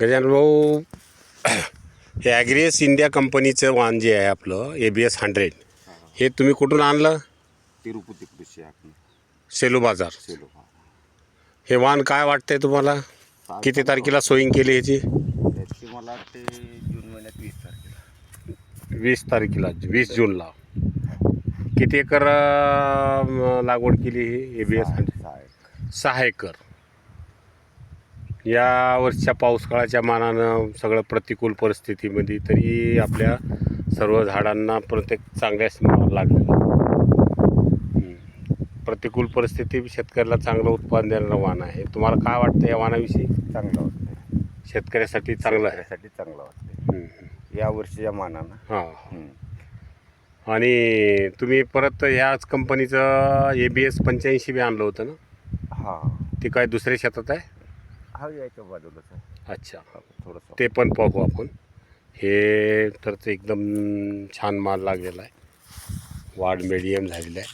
गजानन भाऊ हे ॲग्रियस इंडिया कंपनीचं वाहन जे आहे आपलं ए बी एस हंड्रेड हे तुम्ही कुठून आणलं? तिरुपती कृषी सेलू बाजार. सेलो हा. वाहन काय वाटतंय तुम्हाला? किती तारखेला सोयिंग केली ह्याची त्याची मला वाटते जून महिन्यात वीस तारखेला. वीस तारखेला वीस जूनला. किती एकर अं, लागवड केली ही? A B S hundred. सहा एकर. या वर्षीच्या पाऊस काळाच्या मानानं सगळं प्रतिकूल परिस्थितीमध्ये तरी आपल्या सर्व झाडांना प्रत्येक चांगल्याच माल लागलेला. प्रतिकूल परिस्थिती शेतकऱ्याला चांगलं उत्पादन देणारं वाहन आहे. तुम्हाला काय वाटतं या वाहनाविषयी चांगलं वाटतंय. शेतकऱ्यासाठी चांगलं आहे. चांगलं हम्म. या वर्षीच्या मानानं. हां. आणि तुम्ही परत ह्याच कंपनीचं ए बी एस पंच्याऐंशी बी आणलं होतं ना? हा. ते काय दुसऱ्या शेतात आहे? हा याच्या बाजूलाच? आहे अच्छा थोडंसं. ते पण पाहू आपण. हे तर ते एकदम छान माल लागलेला आहे. वाढ मिडियम झालेला आहे.